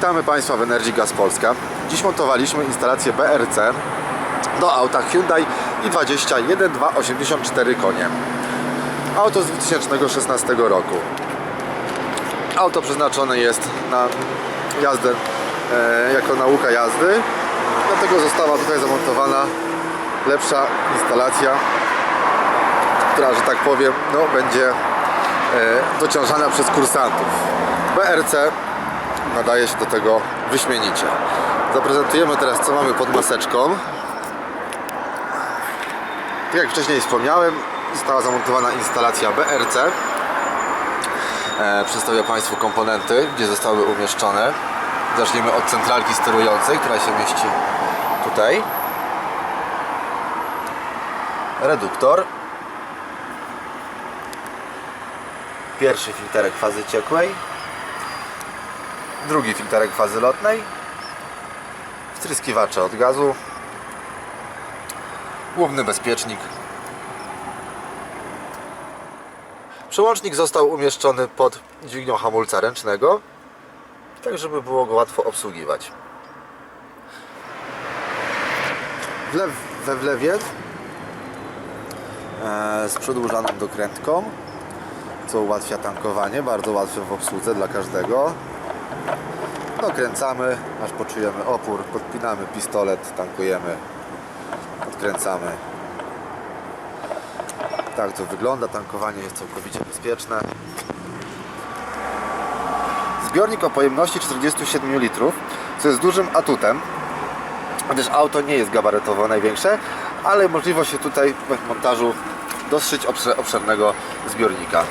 Witamy Państwa w Energii Gaz Polska. Dziś montowaliśmy instalację BRC do auta Hyundai i20 1.284 konie. Auto z 2016 roku. Auto przeznaczone jest na jazdę e, jako nauka jazdy, dlatego została tutaj zamontowana lepsza instalacja, która, że tak powiem, no, będzie e, dociążana przez kursantów. BRC nadaje się do tego wyśmienicie. Zaprezentujemy teraz, co mamy pod maseczką. Tak jak wcześniej wspomniałem, została zamontowana instalacja BRC. E, przedstawię Państwu komponenty, gdzie zostały umieszczone. Zaczniemy od centralki sterującej, która się mieści tutaj. Reduktor. Pierwszy filterek fazy ciekłej. Drugi filterek fazy lotnej. Wtryskiwacze od gazu. Główny bezpiecznik. Przełącznik został umieszczony pod dźwignią hamulca ręcznego, tak żeby było go łatwo obsługiwać. Wlew, we wlewie e, z przedłużaną dokrętką, co ułatwia tankowanie, bardzo łatwe w obsłudze dla każdego. Dokręcamy, aż poczujemy opór, podpinamy pistolet, tankujemy, odkręcamy. Tak to wygląda, tankowanie jest całkowicie bezpieczne. Zbiornik o pojemności 47 litrów, co jest dużym atutem, gdyż auto nie jest gabarytowo największe, ale możliwość się tutaj w montażu dosyć obsze- obszernego zbiornika.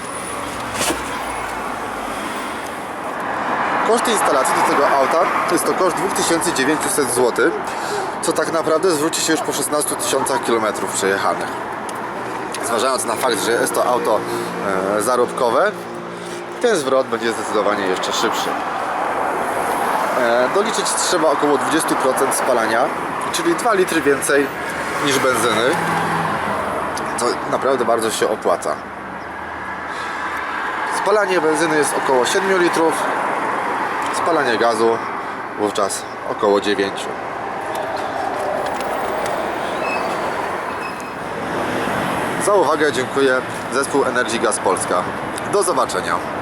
Koszt instalacji do tego auta jest to koszt 2900 zł, co tak naprawdę zwróci się już po 16 tysiącach kilometrów przejechanych. Zważając na fakt, że jest to auto e, zarobkowe, ten zwrot będzie zdecydowanie jeszcze szybszy. E, doliczyć trzeba około 20% spalania, czyli 2 litry więcej niż benzyny, co naprawdę bardzo się opłaca. Spalanie benzyny jest około 7 litrów, spalanie gazu wówczas około 9. Za uwagę dziękuję zespół Energii Gaz Polska. Do zobaczenia.